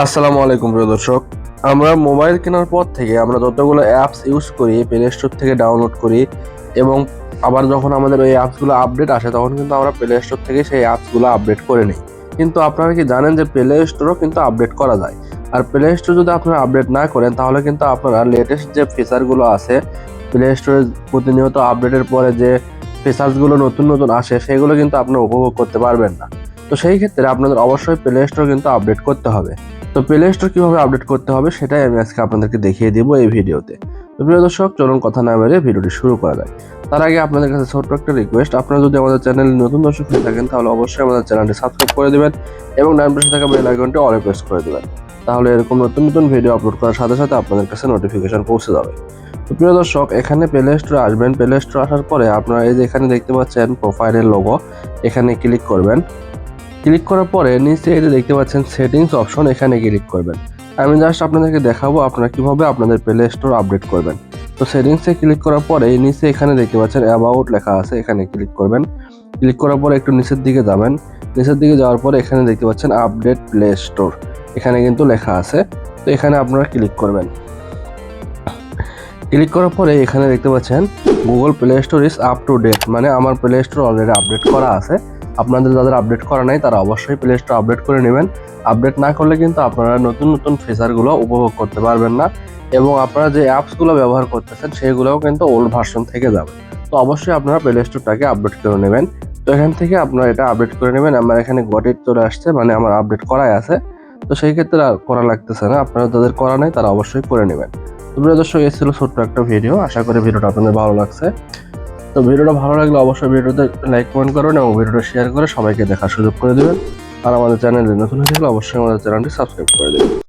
আসসালামু আলাইকুম প্রিয় দর্শক। আমরা মোবাইল কেনার পর থেকে আমরা যতগুলো অ্যাপস ইউজ করি প্লে স্টোর থেকে ডাউনলোড করি এবং আবার যখন আমাদের ওই অ্যাপসগুলো আপডেট আসে, তখন কিন্তু আমরা প্লে স্টোর থেকে সেই অ্যাপসগুলো আপডেট করে নিই। কিন্তু আপনারা কি জানেন যে প্লে স্টোরও কিন্তু আপডেট করা যায়? আর প্লে স্টোর যদি আপনারা আপডেট না করেন, তাহলে কিন্তু আপনারা লেটেস্ট যে ফিচারগুলো আছে প্লে স্টোরে প্রতিনিয়ত আপডেটের পরে যে ফিচার্সগুলো নতুন নতুন আসে, সেগুলো কিন্তু আপনারা উপভোগ করতে পারবেন না। তো সেই ক্ষেত্রে আপনাদের অবশ্যই প্লে স্টোর কিন্তু আপডেট করতে হবে। তো প্লে স্টোর কীভাবে আপডেট করতে হবে সেটাই আমি আজকে আপনাদেরকে দেখিয়ে দিব এই ভিডিওতে। তো প্রিয় দর্শক, চলুন কথা না বেরিয়ে ভিডিওটি শুরু করা যায় তার আগে আপনাদের কাছে ছোট্ট একটা রিকোয়েস্ট আপনারা যদি আমাদের চ্যানেলে নতুন দর্শক হয়ে থাকেন, তাহলে অবশ্যই আমাদের চ্যানেলটি সাবস্ক্রাইব করে দেবেন এবং ডান পাশে থাকা বেল আইকনটি অলে প্রেস করে দেবেন। তাহলে এরকম নতুন নতুন ভিডিও আপলোড করার সাথে সাথে আপনাদের কাছে নোটিফিকেশন পৌঁছে যাবে। তো প্রিয় দর্শক, এখানে প্লে স্টোরে আসবেন। প্লে স্টোর আসার পরে আপনারা এই যে এখানে দেখতে পাচ্ছেন প্রোফাইলের লোগো এখানে ক্লিক করবেন। ক্লিক করার পরে নিচে এই যে দেখতে পাচ্ছেন সেটিংস অপশন, এখানে ক্লিক করবেন। আমি জাস্ট আপনাদেরকে দেখাবো আপনারা কীভাবে আপনাদের প্লে স্টোর আপডেট করবেন। তো সেটিংসে ক্লিক করার পরে নিচে এখানে দেখতে পাচ্ছেন অ্যাবাউট লেখা আছে, এখানে ক্লিক করবেন। ক্লিক করার পরে একটু নিচের দিকে যাবেন। নিচের দিকে যাওয়ার পরে এখানে দেখতে পাচ্ছেন আপডেট প্লে স্টোর এখানে কিন্তু লেখা আছে। তো এখানে আপনারা ক্লিক করবেন। ক্লিক করার পরে এখানে দেখতে পাচ্ছেন Google play store is up to date মানে আমার প্লে স্টোর অলরেডি আপডেট করা আছে। আপনাদের যাদের আপডেট করা নাই, তারা অবশ্যই প্লে স্টোর আপডেট করে নেবেন। আপডেট না করলে কিন্তু আপনারা নতুন নতুন ফিচারগুলো উপভোগ করতে পারবেন না। এবং আপনারা যে অ্যাপসগুলো ব্যবহার করতেছেন, সেগুলোও কিন্তু ওল্ড ভার্সন থেকে যাবে। তো অবশ্যই আপনারা প্লে স্টোরটাকে আপডেট করে নেবেন। তো এখান থেকে আপনারা এটা আপডেট করে নেবেন। আমার এখানে গটেট চলে আসছে মানে আমার আপডেট করাই আছে। তো সেই ক্ষেত্রে আর করা লাগতেছে না। আপনারা যাদের করা নেই, তারা অবশ্যই করে নেবেন। তো দর্শক ছিল ছোট্ট একটা ভিডিও আশা করি ভিডিওটা আপনাদের ভালো লাগছে। তো ভিডিওটা ভালো লাগলে অবশ্যই ভিডিওতে লাইক কমেন্ট করুন এবং ভিডিওটা শেয়ার করে সবাইকে দেখার সুযোগ করে দেবেন। আর আমাদের চ্যানেলে নতুন হয়ে থাকলে অবশ্যই আমাদের চ্যানেলটি সাবস্ক্রাইব করে দেবেন।